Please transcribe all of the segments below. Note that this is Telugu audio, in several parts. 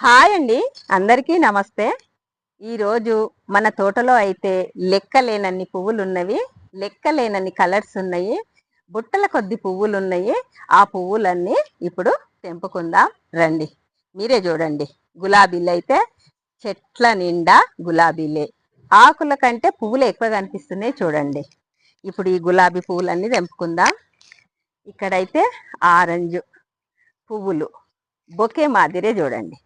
హాయ్ అండి. అందరికీ నమస్తే. ఈరోజు మన తోటలో అయితే లెక్కలేనన్ని పువ్వులు ఉన్నవి లెక్కలేనన్ని కలర్స్ ఉన్నాయి బుట్టల కొద్ది పువ్వులు ఉన్నాయి ఆ పువ్వులన్నీ ఇప్పుడు తెంపుకుందాం. రండి. మీరే చూడండి. గులాబీలు అయితే చెట్ల నిండా గులాబీలే. ఆకుల కంటే పువ్వులు ఎక్కువ కనిపిస్తున్నాయి చూడండి. ఇప్పుడు ఈ గులాబీ పువ్వులన్నీ తెంపుకుందాం. ఇక్కడైతే ఆరెంజ్ పువ్వులు. బొకే మాదిరే చూడండి.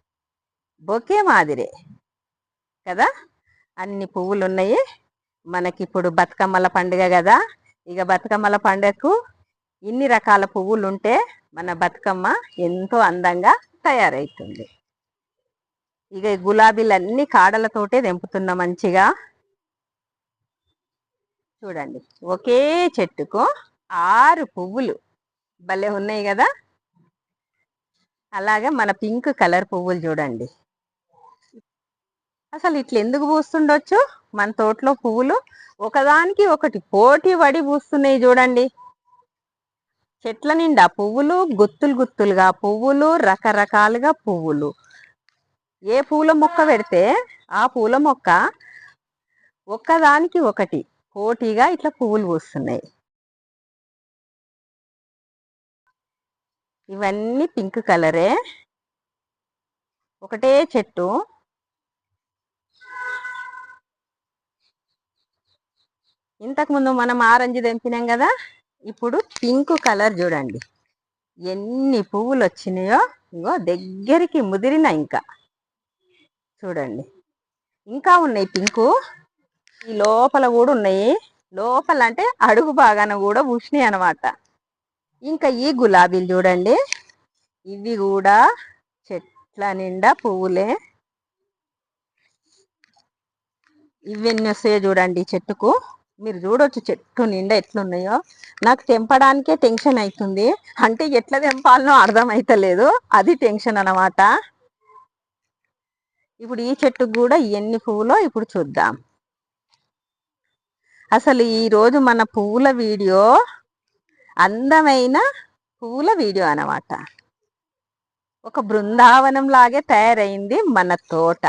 బొకే మాదిరే కదా? అన్ని పువ్వులు ఉన్నాయి మనకిప్పుడు బతుకమ్మల పండుగ కదా? ఇక బతుకమ్మల పండుగకు ఇన్ని రకాల పువ్వులు ఉంటే మన బతుకమ్మ ఎంతో అందంగా తయారవుతుంది ఇక గులాబీలన్నీ కాడలతోటే తెంపుతున్నా మంచిగా. చూడండి ఒకే చెట్టుకు ఆరు పువ్వులు భలే ఉన్నాయి కదా? అలాగే మన పింక్ కలర్ పువ్వులు చూడండి. అసలు ఇట్లా ఎందుకు పూస్తుండొచ్చు? మన తోటలో పువ్వులు ఒకదానికి ఒకటి పోటీ పడి పూస్తున్నాయి చూడండి. చెట్ల నిండా పువ్వులు గుత్తులు గుత్తులుగా పువ్వులు రకరకాలుగా పువ్వులు. ఏ పూల మొక్క పెడితే ఆ పూల మొక్క ఒక్కదానికి ఒకటి పోటీగా ఇట్లా పువ్వులు పూస్తున్నాయి. ఇవన్నీ పింక్ కలరే. ఒకటే చెట్టు ఇంతకుముందు మనం ఆరెంజ్ తెంపినాం కదా? ఇప్పుడు పింక్ కలర్ చూడండి. ఎన్ని పువ్వులు వచ్చినాయో ఇంకో దగ్గరికి ముదిరిన ఇంకా. చూడండి. ఇంకా ఉన్నాయి పింకు. ఈ లోపల కూడా ఉన్నాయి. లోపల అంటే అడుగు బాగాన కూడా పూసినాయి అనమాట ఇంకా ఈ గులాబీలు చూడండి. ఇవి కూడా చెట్ల నిండా పువ్వులే. ఇవన్నీ వస్తాయో చూడండి చెట్టుకు. మీరు చూడొచ్చు చెట్టు నిండా ఎట్లున్నాయో. నాకు తెంపడానికే టెన్షన్ అవుతుంది అంటే ఎట్లా తెంపాలనో అర్థం అవుతలేదు అది టెన్షన్ అనమాట ఇప్పుడు ఈ చెట్టుకు కూడా ఎన్ని పువ్వులో ఇప్పుడు చూద్దాం. అసలు ఈరోజు మన పువ్వుల వీడియో అందమైన పువ్వుల వీడియో అన్నమాట. ఒక బృందావనం లాగే తయారైంది మన తోట.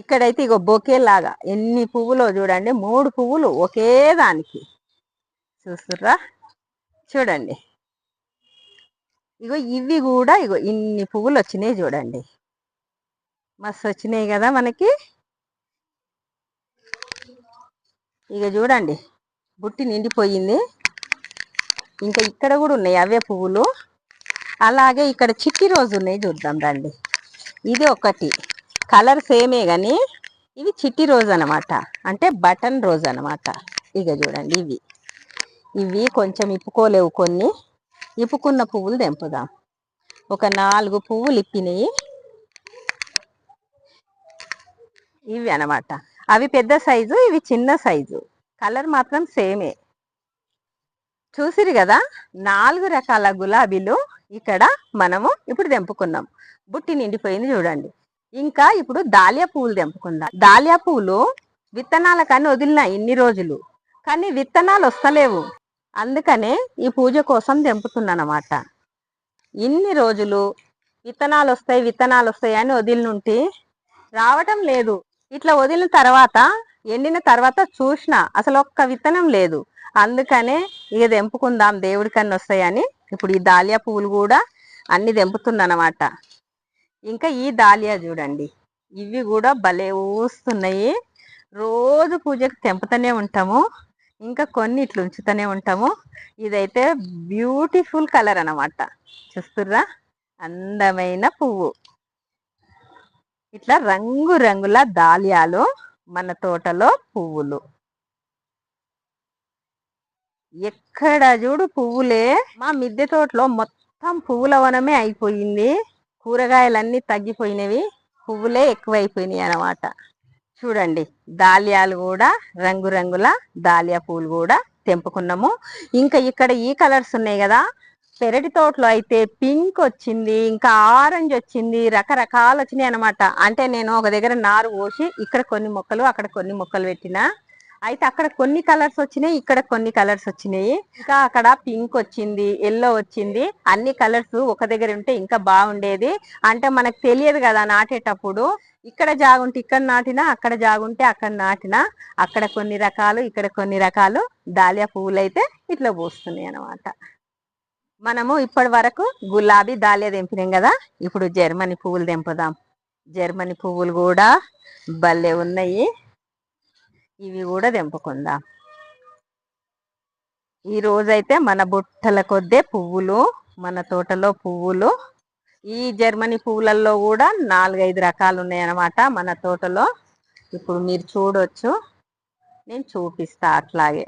ఇక్కడైతే ఇగో బొకే లాగా ఎన్ని పువ్వులో చూడండి మూడు పువ్వులు ఒకే దానికి. చూస్తుర్రా? చూడండి. ఇగో ఇవి కూడా ఇగో ఇన్ని పువ్వులు వచ్చినాయి చూడండి. మస్తు వచ్చినాయి కదా మనకి. ఇక చూడండి బుట్టి నిండిపోయింది. ఇంకా ఇక్కడ కూడా ఉన్నాయి అవే పువ్వులు. అలాగే ఇక్కడ చిట్టి రోజు ఉన్నాయి చూద్దాం రండి. ఇది ఒకటి. కలర్ సేమే కానీ ఇవి చిట్టి రోజు అనమాట. అంటే బటన్ రోజు అనమాట. ఇక చూడండి ఇవి. ఇవి కొంచెం ఇప్పుకోలేవు కొన్ని. ఇప్పుకున్న పువ్వులు తెంపుదాం. ఒక నాలుగు పువ్వులు ఇప్పినాయి. ఇవి అనమాట. అవి పెద్ద సైజు ఇవి చిన్న సైజు. కలర్ మాత్రం సేమే. చూసిరు కదా? నాలుగు రకాల గులాబీలు ఇక్కడ మనము ఇప్పుడు తెంపుకున్నాం. బుట్టి నిండిపోయింది చూడండి. ఇంకా ఇప్పుడు దాలియా పువ్వులు తెంపుకుందాం. దాలియా పువ్వులు విత్తనాల కానీ వదిలిన ఇన్ని రోజులు. కానీ విత్తనాలు వస్తలేవు. అందుకనే ఈ పూజ కోసం తెంపుతున్నానమాట. ఇన్ని రోజులు విత్తనాలు వస్తాయి విత్తనాలు వస్తాయి అని వదిలినుంటి రావటం లేదు. ఇట్లా వదిలిన తర్వాత ఎండిన తర్వాత చూసిన అసలు ఒక్క విత్తనం లేదు. అందుకనే ఇక తెంపుకుందాం దేవుడికన్నా వస్తాయని ఇప్పుడు ఈ దాలియా పువ్వులు కూడా అన్ని తెంపుతున్నానమాట. ఇంకా ఈ దాలియా చూడండి. ఇవి కూడా భలే ఊస్తున్నాయి. రోజు పూజకు తెంపుతూనే ఉంటాము. ఇంకా కొన్ని ఇట్లా ఉంచుతూనే ఉంటాము. ఇదైతే బ్యూటిఫుల్ కలర్ అన్నమాట. చూస్తుర్రా? అందమైన పువ్వు. ఇట్లా రంగు రంగుల దాలియాలు మన తోటలో పువ్వులు. ఎక్కడ చూడు పువ్వులే. మా మిద్దె తోటలో మొత్తం పువ్వుల వనమే అయిపోయింది. కూరగాయలన్నీ తగ్గిపోయినవి పువ్వులే ఎక్కువైపోయినాయి అన్నమాట. చూడండి దాలియాలు కూడా రంగురంగుల దాలియా పువ్వులు కూడా తెంపుకున్నాము. ఇంకా ఇక్కడ ఈ కలర్స్ ఉన్నాయి కదా పెరటి తోటలో అయితే పింక్ వచ్చింది ఇంకా ఆరెంజ్ వచ్చింది రకరకాలు వచ్చినాయి అనమాట అంటే నేను ఒక దగ్గర నారు పోసి ఇక్కడ కొన్ని మొక్కలు అక్కడ కొన్ని మొక్కలు పెట్టిన అయితే అక్కడ కొన్ని కలర్స్ వచ్చినాయి ఇక్కడ కొన్ని కలర్స్ వచ్చినాయి. ఇంకా అక్కడ పింక్ వచ్చింది ఎల్లో వచ్చింది. అన్ని కలర్స్ ఒక దగ్గర ఉంటే ఇంకా బాగుండేది. అంటే మనకు తెలియదు కదా నాటేటప్పుడు. ఇక్కడ జాగుంటే ఇక్కడ నాటినా అక్కడ జాగుంటే అక్కడ నాటినా. అక్కడ కొన్ని రకాలు ఇక్కడ కొన్ని రకాలు. దాలియా పువ్వులు అయితే ఇట్లా పూస్తున్నాయి అనమాట మనము ఇప్పటి వరకు గులాబీ దాలియా తెంపినాం కదా. ఇప్పుడు జర్మనీ పువ్వులు తెంపుదాం. జర్మనీ పువ్వులు కూడా భలే ఉన్నాయి. ఇవి కూడా తెంపుకుందాం. ఈ రోజైతే మన బుట్టల కొద్దే పువ్వులు మన తోటలో పువ్వులు. ఈ జర్మనీ పువ్వులలో కూడా నాలుగైదు రకాలు ఉన్నాయన్నమాట మన తోటలో. ఇప్పుడు మీరు చూడొచ్చు. నేను చూపిస్తా అట్లాగే.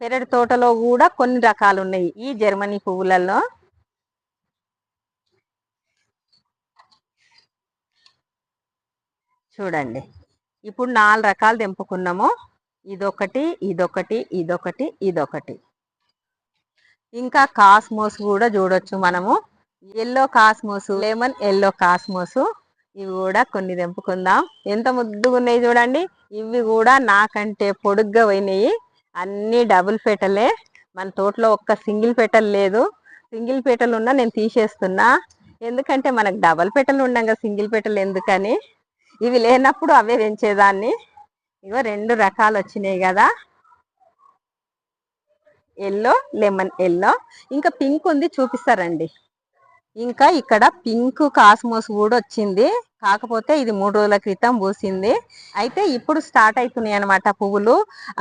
పెరటి తోటలో కూడా కొన్ని రకాలు ఉన్నాయి ఈ జర్మనీ పువ్వులలో. చూడండి. ఇప్పుడు నాలుగు రకాలు తెంపుకున్నాము. ఇదొకటి ఇదొకటి ఇదొకటి ఇదొకటి. ఇంకా కాస్మోస్ కూడా చూడొచ్చు మనము. Yellow cosmos lemon yellow cosmos ఇవి కూడా కొన్ని తెంపుకుందాం. ఎంత ముద్దుగా ఉన్నాయి చూడండి. ఇవి కూడా నాకంటే పొడుగ్గా పోయినాయి. అన్ని డబుల్ పెటలే మన తోటలో ఒక్క సింగిల్ పెటల్ లేదు. సింగిల్ పెటల్ ఉన్నా నేను తీసేస్తున్నా. ఎందుకంటే మనకు డబల్ పెటలు ఉండగా సింగిల్ పెటలు ఎందుకని? ఇవి లేనప్పుడు అవే పెంచేదాన్ని. ఇగో రెండు రకాలు వచ్చినాయి కదా. Yellow lemon yellow. ఇంకా పింక్ ఉంది చూపిస్తారండి. ఇంకా ఇక్కడ పింక్ కాస్మోస్ కూడా వచ్చింది. కాకపోతే ఇది మూడు రోజుల క్రితం పూసింది. అయితే ఇప్పుడు స్టార్ట్ అవుతున్నాయి అనమాట పువ్వులు.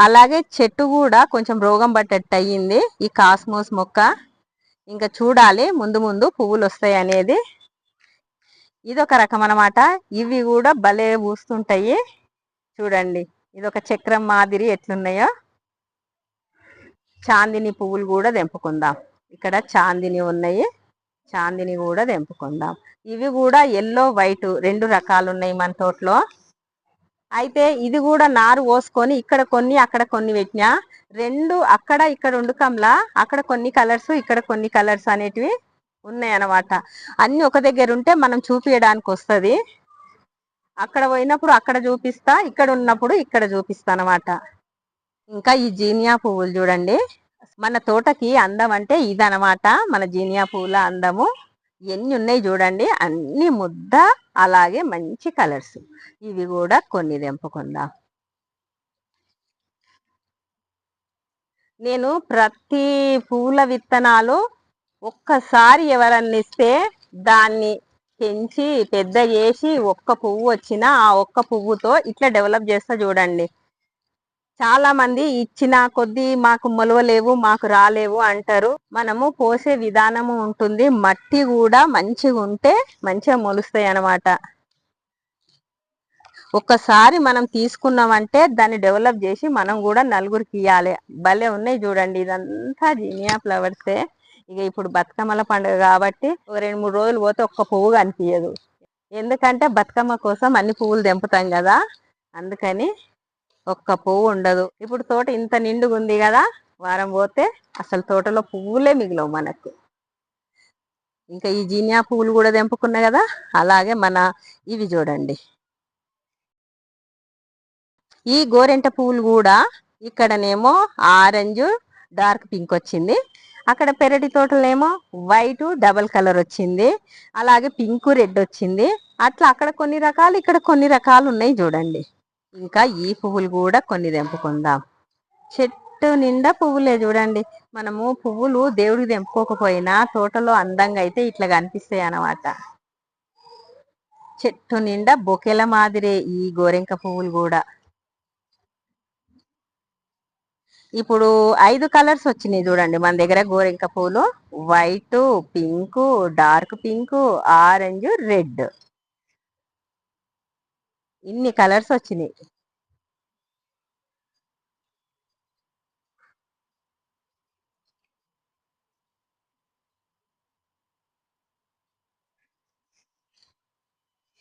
అలాగే చెట్టు కూడా కొంచెం రోగం పట్టేట్టు అయ్యింది ఈ కాస్మోస్ మొక్క. ఇంకా చూడాలి ముందు ముందు పువ్వులు వస్తాయి అనేది. ఇదొక రకం అనమాట ఇవి కూడా భలే పూస్తుంటాయి చూడండి. ఇది ఒక చక్రం మాదిరి ఎట్లున్నాయో. చాందిని పువ్వులు కూడా తెంపుకుందాం ఇక్కడ చాందిని ఉన్నాయి. చాందిని కూడా తెంపుకుందాం ఇవి కూడా ఎల్లో వైట్ రెండు రకాలు ఉన్నాయి మన తోటలో. అయితే ఇది కూడా నారు పోసుకొని ఇక్కడ కొన్ని అక్కడ కొన్ని పెట్టినా రెండు అక్కడ ఇక్కడ ఉండుకంలా అక్కడ కొన్ని కలర్స్ ఇక్కడ కొన్ని కలర్స్ అనేటివి ఉన్నాయి అన్నమాట అన్ని ఒక దగ్గర ఉంటే మనం చూపించడానికి వస్తుంది అక్కడ పోయినప్పుడు అక్కడ చూపిస్తా ఇక్కడ ఉన్నప్పుడు ఇక్కడ చూపిస్తా అనమాట ఇంకా ఈ జీనియా పువ్వులు చూడండి. మన తోటకి అందం అంటే ఇదనమాట మన జీనియా పువ్వుల అందము. ఎన్ని ఉన్నాయి చూడండి. అన్ని ముద్ద అలాగే మంచి కలర్స్. ఇవి కూడా కొన్ని తెంపుకుందాం. నేను ప్రతి పూల విత్తనాలు ఒక్కసారి ఎవరన్నా ఇస్తే దాన్ని పెంచి పెద్ద చేసి ఒక్క పువ్వు వచ్చినా ఆ ఒక్క పువ్వుతో ఇట్లా డెవలప్ చేస్తా చూడండి. చాలా మంది ఇచ్చిన కొద్దీ మాకు మొలవలేవు మాకు రాలేవు అంటారు. మనము పోసే విధానము ఉంటుంది. మట్టి కూడా మంచిగా ఉంటే మంచిగా మొలుస్తాయి అన్నమాట. ఒక్కసారి మనం తీసుకున్నామంటే దాన్ని డెవలప్ చేసి మనం కూడా నలుగురికి ఇవ్వాలి భలే ఉన్నాయి చూడండి. ఇదంతా జీనియా ఫ్లవర్సే. ఇక ఇప్పుడు బతుకమ్మల పండుగ కాబట్టి ఒక రెండు మూడు రోజులు పోతే ఒక్క పువ్వు కనిపించదు ఎందుకంటే బతుకమ్మ కోసం అన్ని పువ్వులు తెంపుతాం కదా అందుకని ఒక్క పువ్వు ఉండదు. ఇప్పుడు తోట ఇంత నిండుగా ఉంది కదా వారం పోతే అసలు తోటలో పువ్వులే మిగిలవు మనకు. ఇంకా ఈ జీనియా పువ్వులు కూడా తెంపుకున్నాయి కదా అలాగే మన ఇవి చూడండి. ఈ గోరెంట పువ్వులు కూడా ఇక్కడనేమో ఆరెంజ్ డార్క్ పింక్ వచ్చింది. అక్కడ పెరటి తోటలేమో వైట్ డబల్ కలర్ వచ్చింది. అలాగే పింక్ రెడ్ వచ్చింది. అట్లా అక్కడ కొన్ని రకాలు ఇక్కడ కొన్ని రకాలు ఉన్నాయి చూడండి. ఇంకా ఈ పువ్వులు కూడా కొన్ని తెంపుకుందాం. చెట్టు నిండా పువ్వులే చూడండి. మనము పువ్వులు దేవుడికి తెంపుకోకపోయినా తోటలో అందంగా అయితే ఇట్లా కనిపిస్తాయి అన్నమాట. చెట్టు నిండా బొకెల మాదిరే ఈ గోరెంక పువ్వులు కూడా. ఇప్పుడు ఐదు కలర్స్ వచ్చినాయి చూడండి. మన దగ్గర గోరింక పూలు white pink dark pink orange red. ఇన్ని కలర్స్ వచ్చినాయి.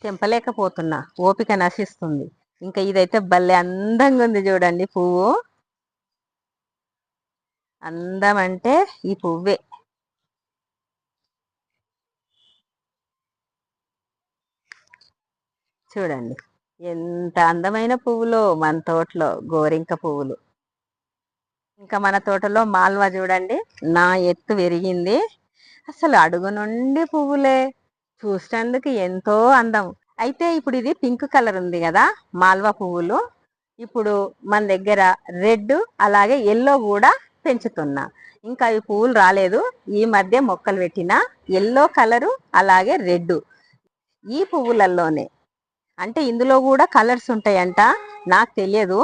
తెంపలేకపోతున్నా. ఓపిక నశిస్తుంది. ఇంకా ఇదైతే భలే అందంగా ఉంది చూడండి పువ్వు. అందం అంటే ఈ పువ్వే. చూడండి ఎంత అందమైన పువ్వులు మన తోటలో గోరింక పువ్వులు. ఇంకా మన తోటలో మాల్వా చూడండి నా ఎత్తు పెరిగింది. అసలు అడుగు నుండి పువ్వులే. చూసినందుకు ఎంతో అందం. అయితే ఇప్పుడు ఇది పింక్ కలర్ ఉంది కదా మాల్వా పువ్వులు. ఇప్పుడు మన దగ్గర రెడ్ అలాగే ఎల్లో కూడా పెంచుతున్నా. ఇంకా అవి పువ్వులు రాలేదు. ఈ మధ్య మొక్కలు పెట్టిన ఎల్లో కలరు అలాగే రెడ్ ఈ పువ్వులలోనే. అంటే ఇందులో కూడా కలర్స్ ఉంటాయంట. నాకు తెలియదు.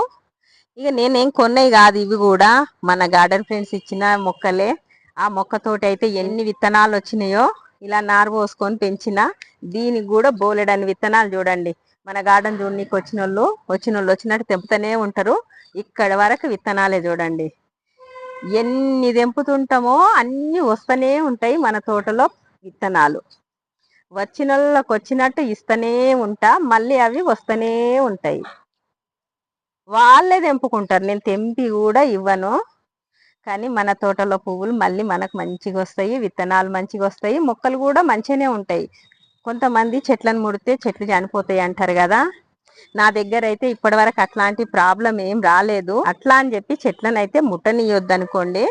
ఇక నేనేం కొన్నాయి కాదు ఇవి కూడా. మన గార్డెన్ ఫ్రెండ్స్ ఇచ్చిన మొక్కలే. ఆ మొక్కతోటి అయితే ఎన్ని విత్తనాలు వచ్చినాయో ఇలా నారు పోసుకొని పెంచిన. దీనికి కూడా బోలెడని విత్తనాలు చూడండి. మన గార్డెన్ చూడనీకి వచ్చిన వాళ్ళు వచ్చిన వాళ్ళు వచ్చినట్టు తెంపుతూనే ఉంటారు. ఇక్కడ వరకు విత్తనాలే చూడండి. ఎన్ని తెంపుతుంటామో అన్ని వస్తూనే ఉంటాయి మన తోటలో విత్తనాలు. వచ్చిన వాళ్ళకి వచ్చినట్టు ఇస్తూనే ఉంటా మళ్ళీ అవి వస్తూనే ఉంటాయి. వాళ్ళే తెంపుకుంటారు. నేను తెంపి కూడా ఇవ్వను. కానీ మన తోటలో పువ్వులు మళ్ళీ మనకు మంచిగా వస్తాయి విత్తనాలు మంచిగా వస్తాయి మొక్కలు కూడా మంచిగానే ఉంటాయి. కొంతమంది చెట్లను ముడితే చెట్లు చనిపోతాయి అంటారు కదా. నా దగ్గర అయితే ఇప్పటి వరకు అట్లాంటి ప్రాబ్లం ఏం రాలేదు. అట్లా అని చెప్పి చెట్లను అయితే ముట్టనియొద్దు అనుకోండి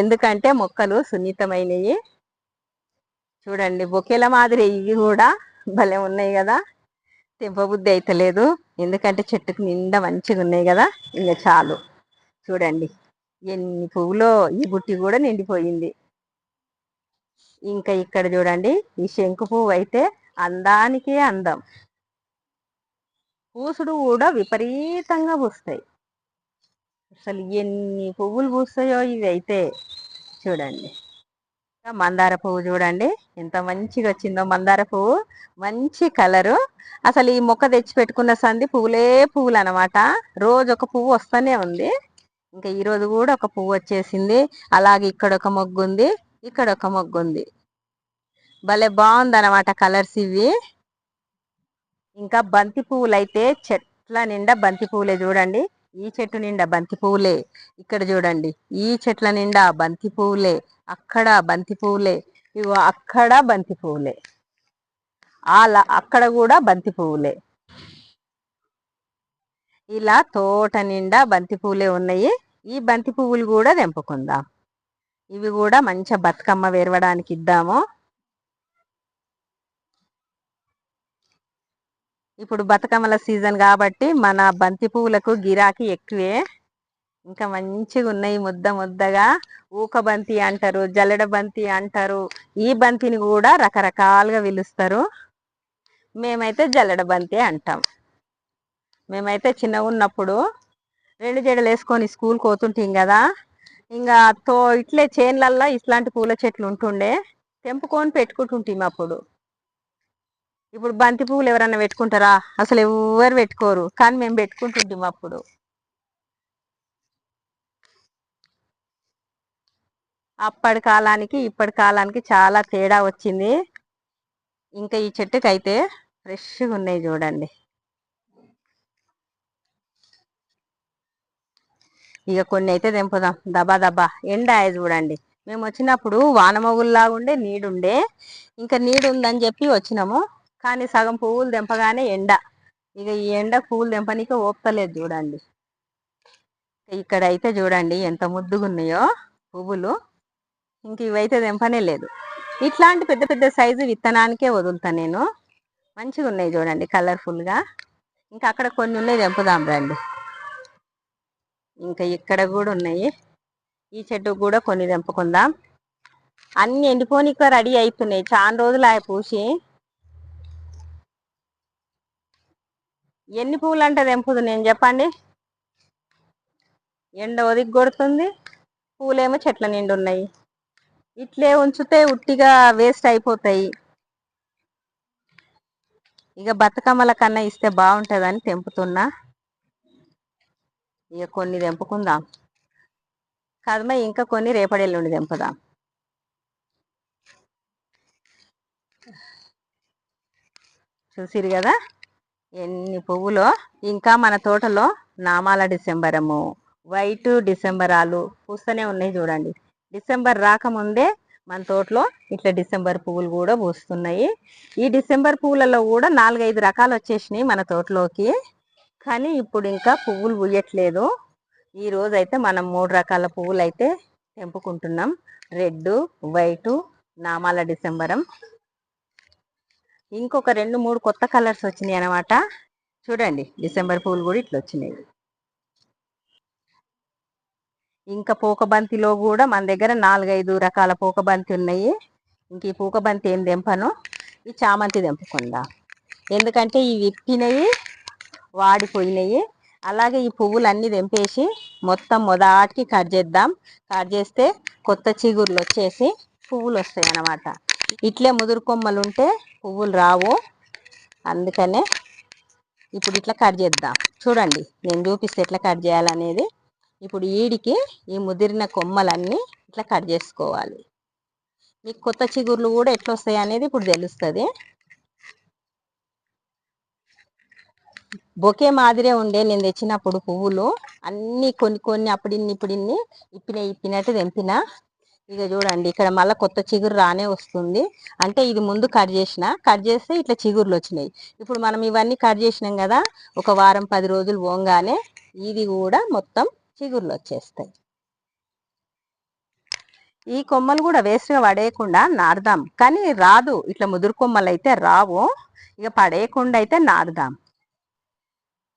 ఎందుకంటే మొక్కలు సున్నితమైనవి చూడండి బొకేల మాదిరి ఇవి కూడా భలే ఉన్నాయి కదా. తెంపబుద్ధి అయితే లేదు. ఎందుకంటే చెట్టుకు నిండా మంచిగా ఉన్నాయి కదా. ఇంకా చాలు. చూడండి ఎన్ని పువ్వులో ఈ బుట్టి కూడా నిండిపోయింది. ఇంకా ఇక్కడ చూడండి ఈ శంకు పువ్వు అయితే అందానికే అందం. పూసుడు కూడా విపరీతంగా పూస్తాయి. అసలు ఎన్ని పువ్వులు పూస్తాయో ఇవి అయితే. చూడండి. మందార పువ్వు చూడండి. ఎంత మంచిగా వచ్చిందో మందార పువ్వు. మంచి కలరు. అసలు ఈ మొక్క తెచ్చి పెట్టుకున్న సంది పువ్వులే పువ్వులు అనమాట రోజు ఒక పువ్వు వస్తూనే ఉంది. ఇంకా ఈరోజు కూడా ఒక పువ్వు వచ్చేసింది. అలాగే ఇక్కడ ఒక మొగ్గు ఉంది ఇక్కడ ఒక మొగ్గు ఉంది భలే బాగుంది అనమాట కలర్స్ ఇవి. ఇంకా బంతి పువ్వులైతే అయితే చెట్ల నిండా బంతి పువ్వులే చూడండి. ఈ చెట్టు నిండా బంతి పువ్వులే. ఇక్కడ చూడండి. ఈ చెట్ల నిండా బంతి పువ్వులే. అక్కడ బంతి పువ్వులే. ఇవో అక్కడ బంతి పువ్వులే. అలా అక్కడ కూడా బంతి పువ్వులే. ఇలా తోట నిండా బంతి పువ్వులే ఉన్నాయి. ఈ బంతి పువ్వులు కూడా తెంపుకుందాం. ఇవి కూడా మంచిగా బతుకమ్మ వేరవడానికి ఇద్దాము. ఇప్పుడు బతుకమ్మల సీజన్ కాబట్టి మన బంతి పువ్వులకు గిరాకీ ఎక్కువే. ఇంకా మంచిగా ఉన్నాయి ముద్ద ముద్దగా. ఊక బంతి అంటారు జల్లెడ బంతి అంటారు. ఈ బంతిని కూడా రకరకాలుగా పిలుస్తారు. మేమైతే జల్లెడ బంతి అంటాం. మేమైతే చిన్నగా ఉన్నప్పుడు రెండు జడలు వేసుకొని స్కూల్ పోతుంటాం కదా. ఇంకా తో ఇట్లే చేన్లల్లో ఇట్లాంటి పూల చెట్లు ఉంటుండే. తెంపుకొని పెట్టుకుంటుంటాం అప్పుడు. ఇప్పుడు బంతి పువ్వులు ఎవరన్నా పెట్టుకుంటారా? అసలు ఎవరు పెట్టుకోరు. కానీ మేము పెట్టుకుంటుంటాం అప్పుడు. అప్పటి కాలానికి ఇప్పటి కాలానికి చాలా తేడా వచ్చింది. ఇంకా ఈ చెట్టుకి అయితే ఫ్రెష్గా ఉన్నాయి చూడండి. ఇక కొన్ని అయితే తెంపుదాం. దబా దబా. ఎండ చూడండి. మేము వచ్చినప్పుడు వానమగుల్లాగా ఉండే నీడుండే. ఇంకా నీడు ఉందని చెప్పి వచ్చినాము. కానీ సగం పువ్వులు తెంపగానే ఎండ. ఇక ఈ ఎండ పువ్వులు తెంపనీకి ఓపుతలేదు చూడండి. ఇక్కడ అయితే చూడండి ఎంత ముద్దుగా ఉన్నాయో పువ్వులు. ఇంక ఇవైతే తెంపనే లేదు. ఇట్లాంటి పెద్ద పెద్ద సైజు విత్తనానికే వదులుతా నేను. మంచిగా ఉన్నాయి చూడండి కలర్ఫుల్గా ఇంకా అక్కడ కొన్ని ఉన్నాయి తెంపుదాం రండి. ఇంకా ఇక్కడ కూడా ఉన్నాయి. ఈ చెట్టు కూడా కొన్ని తెంపుకుందాం. అన్ని ఎండిపోనిక రెడీ అవుతున్నాయి చాలా రోజులు ఆ పూసి ఎన్ని పువ్వులు అంటే తెంపుదు నేను చెప్పండి? ఎండ ఒదిగి కొడుతుంది పూలేమో చెట్ల నిండు ఉన్నాయి ఇట్లే ఉంచితే ఉట్టిగా వేస్ట్ అయిపోతాయి. ఇక బతుకమ్మల కన్నా ఇస్తే బాగుంటుందని తెంపుతున్నా. ఇక కొన్ని తెంపుకుందాం. కదమ ఇంకా కొన్ని రేపడెల్లుండి తెంపుదాం. చూసిరు కదా? ఎన్ని పువ్వులో? ఇంకా మన తోటలో నామాల డిసెంబరము. వైట్ డిసెంబరాలు పూస్తూనే ఉన్నాయి చూడండి. డిసెంబర్ రాకముందే మన తోటలో ఇట్లా డిసెంబర్ పువ్వులు కూడా పూస్తున్నాయి. ఈ డిసెంబర్ పువ్వులలో కూడా నాలుగైదు రకాలు వచ్చేసినాయి మన తోటలోకి. కానీ ఇప్పుడు ఇంకా పువ్వులు పూయట్లేదు. ఈ రోజైతే అయితే మనం మూడు రకాల పువ్వులు అయితే తెంపుకుంటున్నాం. రెడ్ వైటు నామాల డిసెంబరం. ఇంకొక రెండు మూడు కొత్త కలర్స్ వచ్చినాయి అనమాట చూడండి డిసెంబర్ పువ్వులు కూడా ఇట్లా వచ్చినాయి. ఇంకా పూకబంతిలో కూడా మన దగ్గర నాలుగైదు రకాల పూకబంతి ఉన్నాయి. ఇంక ఈ పూకబంతి ఏం తెంపను? ఈ చామంతి తెంపకుండా. ఎందుకంటే ఇవి విప్పినవి వాడిపోయినాయి అలాగే ఈ పువ్వులు అన్నీ తెంపేసి మొత్తం మొదటికి కట్ చేద్దాం. కట్ చేస్తే కొత్త చిగుర్లు వచ్చేసి పువ్వులు వస్తాయి అన్నమాట ఇట్లే ముదురు కొమ్మలు ఉంటే పువ్వులు రావు. అందుకనే ఇప్పుడు ఇట్లా కట్ చేద్దాం. చూడండి నేను చూపిస్తే ఎట్లా కట్ చేయాలనేది. ఇప్పుడు ఈడికి ఈ ముదిరిన కొమ్మలన్నీ ఇట్లా కట్ చేసుకోవాలి. మీకు కొత్త చిగుర్లు కూడా ఎట్లా వస్తాయి అనేది ఇప్పుడు తెలుస్తుంది. బొకే మాదిరే ఉండే నేను తెచ్చినప్పుడు పువ్వులు అన్నీ కొన్ని కొన్ని అప్పుడిన్ని ఇప్పుడిన్ని ఇప్పిన ఇప్పినట్టు తెంపిన. ఇక చూడండి ఇక్కడ మళ్ళీ కొత్త చిగురు రానే వస్తుంది. అంటే ఇది ముందు కట్ చేసిన కట్ చేస్తే ఇట్లా చిగుర్లు వచ్చినాయి. ఇప్పుడు మనం ఇవన్నీ కట్ చేసినాం కదా ఒక వారం పది రోజులు పోగానే ఇది కూడా మొత్తం చిగుర్లు వచ్చేస్తాయి. ఈ కొమ్మలు కూడా వేస్ట్గా పడేయకుండా నాడదాం కానీ రాదు ఇట్లా ముదురు కొమ్మలు అయితే రావు. ఇక పడేయకుండా అయితే నాడదాం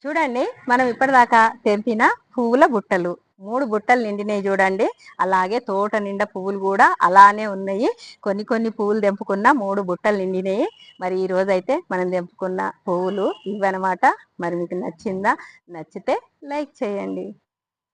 చూడండి మనం ఇప్పటిదాకా తెంపిన పువ్వుల బుట్టలు. మూడు బుట్టలు నిండినాయి చూడండి. అలాగే తోట నిండా పువ్వులు కూడా అలానే ఉన్నాయి. కొన్ని కొన్ని పువ్వులు తెంపుకున్న మూడు బుట్టలు నిండినాయి. మరి ఈ రోజు అయితే మనం తెంపుకున్న పువ్వులు ఇవన్నమాట మరి మీకు నచ్చిందా నచ్చితే లైక్ చేయండి.